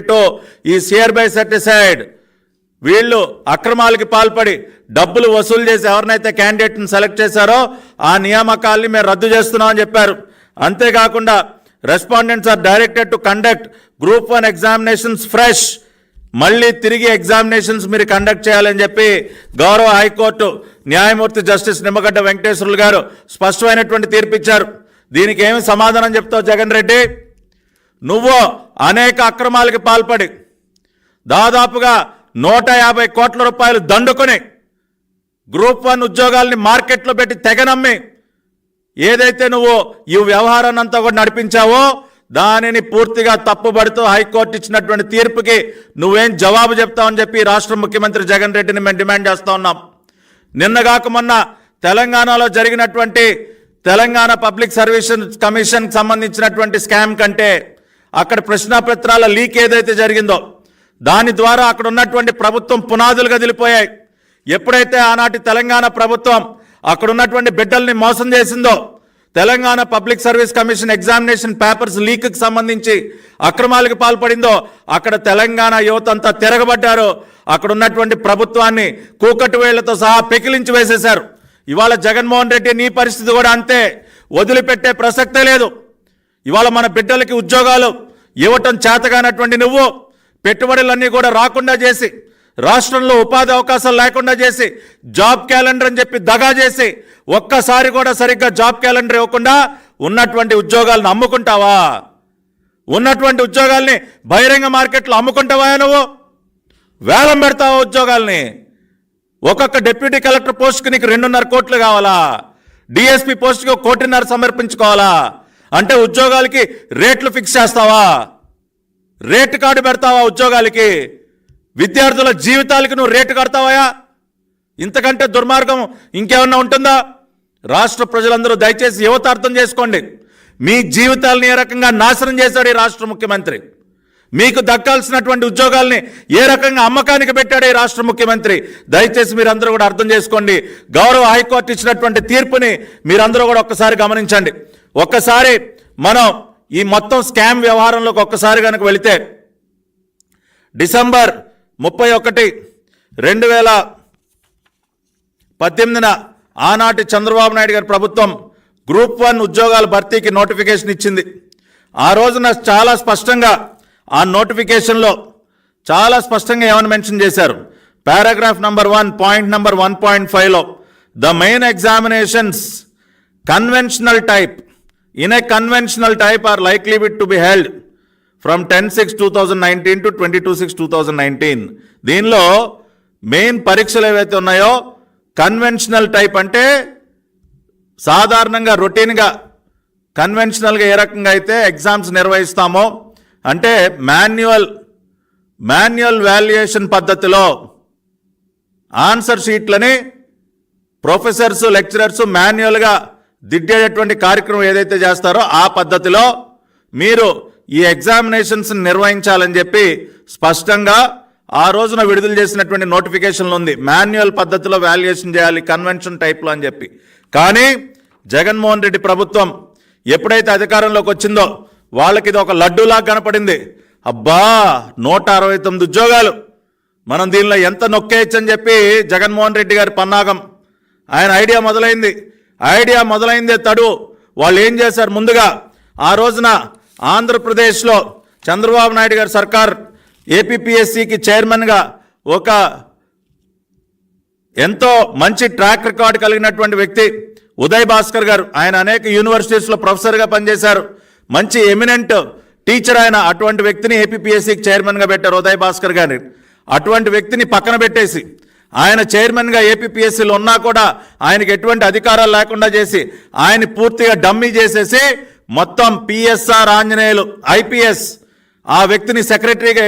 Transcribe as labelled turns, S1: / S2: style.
S1: To ఈ CR by సర్టిసైడ్ వీళ్ళు అక్రమాలకి పాల్పడి డబ్బులు వసూలు చేసి ఎవరినైతే క్యాండిడేట్ని సెలెక్ట్ చేశారో ఆ నియామకాల్ని మేము రద్దు చేస్తున్నామని చెప్పారు. అంతేకాకుండా respondents are directed to conduct group one examinations fresh మళ్ళీ తిరిగి ఎగ్జామినేషన్స్ మీరు కండక్ట్ చేయాలని చెప్పి గౌరవ హైకోర్టు న్యాయమూర్తి జస్టిస్ నిమ్మగడ్డ వెంకటేశ్వరులు గారు స్పష్టమైనటువంటి తీర్పు ఇచ్చారు దీనికి ఏమి సమాధానం చెప్తావు జగన్ రెడ్డి? నువ్వు అనేక అక్రమాలకి పాల్పడి దాదాపుగా నూట యాభై కోట్ల రూపాయలు దండుకొని గ్రూప్ వన్ ఉద్యోగాల్ని మార్కెట్లో పెట్టి తెగనమ్మి ఏదైతే నువ్వు ఈ వ్యవహారాన్ని అంతా కూడా నడిపించావో దానిని పూర్తిగా తప్పుబడుతూ హైకోర్టు ఇచ్చినటువంటి తీర్పుకి నువ్వేం జవాబు చెప్తావని చెప్పి రాష్ట్ర ముఖ్యమంత్రి జగన్ రెడ్డిని మేము డిమాండ్ చేస్తూ ఉన్నాం. నిన్నగాక మొన్న తెలంగాణలో జరిగినటువంటి తెలంగాణ పబ్లిక్ సర్వీసెస్ కమిషన్కి సంబంధించినటువంటి స్కామ్ కంటే అక్కడ ప్రశ్నాపత్రాల లీక్ ఏదైతే జరిగిందో దాని ద్వారా అక్కడ ఉన్నటువంటి ప్రభుత్వం పునాదులు కదిలిపోయాయి. ఎప్పుడైతే ఆనాటి తెలంగాణ ప్రభుత్వం అక్కడ ఉన్నటువంటి బిడ్డల్ని మోసం చేసిందో Telangana public service commission examination papers లీక్కి సంబంధించి అక్రమాలకు పాల్పడిందో అక్కడ తెలంగాణ యువత అంతా తిరగబడ్డారు. అక్కడ ఉన్నటువంటి ప్రభుత్వాన్ని కూకటి వేళ్ళతో సహా పెకిలించి వేసేశారు. ఇవాళ జగన్మోహన్ రెడ్డి నీ పరిస్థితి కూడా అంతే. వదిలిపెట్టే ప్రసక్తే లేదు. ఇవాళ మన బిడ్డలకి ఉద్యోగాలు ఇవ్వటం చేతగానటువంటి నువ్వు పెట్టుబడులన్నీ కూడా రాకుండా చేసి రాష్ట్రంలో ఉపాధి అవకాశాలు లేకుండా చేసి జాబ్ క్యాలెండర్ అని చెప్పి దగా చేసి ఒక్కసారి కూడా సరిగ్గా జాబ్ క్యాలెండర్ ఇవ్వకుండా ఉన్నటువంటి ఉద్యోగాలను అమ్ముకుంటావా? ఉన్నటువంటి ఉద్యోగాల్ని బహిరంగ మార్కెట్లో అమ్ముకుంటావా నువ్వు? వేలం పెడతావా ఉద్యోగాల్ని? ఒక్కొక్క డిప్యూటీ కలెక్టర్ పోస్ట్కి నీకు రెండున్నర కోట్లు కావాలా? డిఎస్పీ పోస్ట్కి ఒక కోటిన్నర సమర్పించుకోవాలా? అంటే ఉద్యోగాలకి రేట్లు ఫిక్స్ చేస్తావా? రేటు కార్డు పెడతావా ఉద్యోగాలకి? విద్యార్థుల జీవితాలకి నువ్వు రేటు కడతావా ఇంతకంటే దుర్మార్గం ఇంకేమన్నా ఉంటుందా? రాష్ట్ర ప్రజలందరూ దయచేసి యువత అర్థం చేసుకోండి. మీ జీవితాలను ఏ రకంగా నాశనం చేశాడు ఈ రాష్ట్ర ముఖ్యమంత్రి? మీకు దక్కాల్సినటువంటి ఉద్యోగాల్ని ఏ రకంగా అమ్మకానికి పెట్టాడు ఈ రాష్ట్ర ముఖ్యమంత్రి? దయచేసి మీరందరూ కూడా అర్థం చేసుకోండి. గౌరవ హైకోర్టు ఇచ్చినటువంటి తీర్పుని మీరందరూ కూడా ఒక్కసారి గమనించండి. ఒక్కసారి మనం ఈ మొత్తం స్కామ్ వ్యవహారంలోకి ఒక్కసారి కనుక వెళితే డిసెంబర్ ముప్పై ఒకటి రెండు వేల పద్దెనిమిదిన ఆనాటి చంద్రబాబు నాయుడు గారి ప్రభుత్వం గ్రూప్ వన్ ఉద్యోగాల భర్తీకి నోటిఫికేషన్ ఇచ్చింది. ఆ రోజున చాలా స్పష్టంగా ఆ నోటిఫికేషన్లో చాలా స్పష్టంగా ఏమని మెన్షన్ చేశారు? Paragraph number one point number one point ఫైవ్లో the main examinations conventional type in a conventional type are likely with to be held from ten six two thousand nineteen to twenty two six two thousand nineteen. దీనిలో main పరీక్షలు ఏవైతే ఉన్నాయో conventional type అంటే సాధారణంగా రొటీన్గా కన్వెన్షనల్గా ఏ రకంగా అయితే exams నిర్వహిస్తామో అంటే మాన్యువల్ మాన్యువల్ వాల్యుయేషన్ పద్ధతిలో ఆన్సర్ షీట్లని ప్రొఫెసర్స్ లెక్చరర్స్ మాన్యువల్గా దిద్దేటటువంటి కార్యక్రమం ఏదైతే చేస్తారో ఆ పద్ధతిలో మీరు ఈ ఎగ్జామినేషన్స్ నిర్వహించాలని చెప్పి స్పష్టంగా ఆ రోజున విడుదల చేసినటువంటి నోటిఫికేషన్లు ఉంది. మాన్యువల్ పద్ధతిలో వాల్యుయేషన్ చేయాలి కన్వెన్షన్ టైప్లో అని చెప్పి. కానీ జగన్మోహన్ రెడ్డి ప్రభుత్వం ఎప్పుడైతే అధికారంలోకి వచ్చిందో వాళ్ళకి ఇది ఒక లడ్డూలాగా కనపడింది. అబ్బా నూట అరవై తొమ్మిది ఉద్యోగాలు. మనం దీనిలో ఎంత నొక్కేయచ్చని చెప్పి జగన్మోహన్ రెడ్డి గారి పన్నాగం. ఆయన ఐడియా మొదలైంది. ఐడియా మొదలైందే తడు. వాళ్ళు ఏం చేశారు ముందుగా? ఆ రోజున ఆంధ్రప్రదేశ్లో చంద్రబాబు నాయుడు గారి సర్కార్ ఏపీపీఎస్సికి చైర్మన్గా ఒక ఎంతో మంచి ట్రాక్ రికార్డ్ కలిగినటువంటి వ్యక్తి ఉదయ్ భాస్కర్ గారు. ఆయన అనేక యూనివర్సిటీస్లో ప్రొఫెసర్గా పనిచేశారు. మంచి ఎమినెంట్ టీచర్ ఆయన అటువంటి వ్యక్తిని ఏపీపీఎస్సీకి చైర్మన్గా పెట్టారు ఉదయ్ భాస్కర్ గారిని. అటువంటి వ్యక్తిని పక్కన పెట్టేసి ఆయన చైర్మన్గా ఏపీపీఎస్సీలో ఉన్నా కూడా ఆయనకి ఎటువంటి అధికారాలు లేకుండా చేసి ఆయన పూర్తిగా డమ్మీ చేసేసి మొత్తం పిఎస్ఆర్ ఆంజనేయులు ఐపీఎస్ ఆ వ్యక్తిని సెక్రటరీగా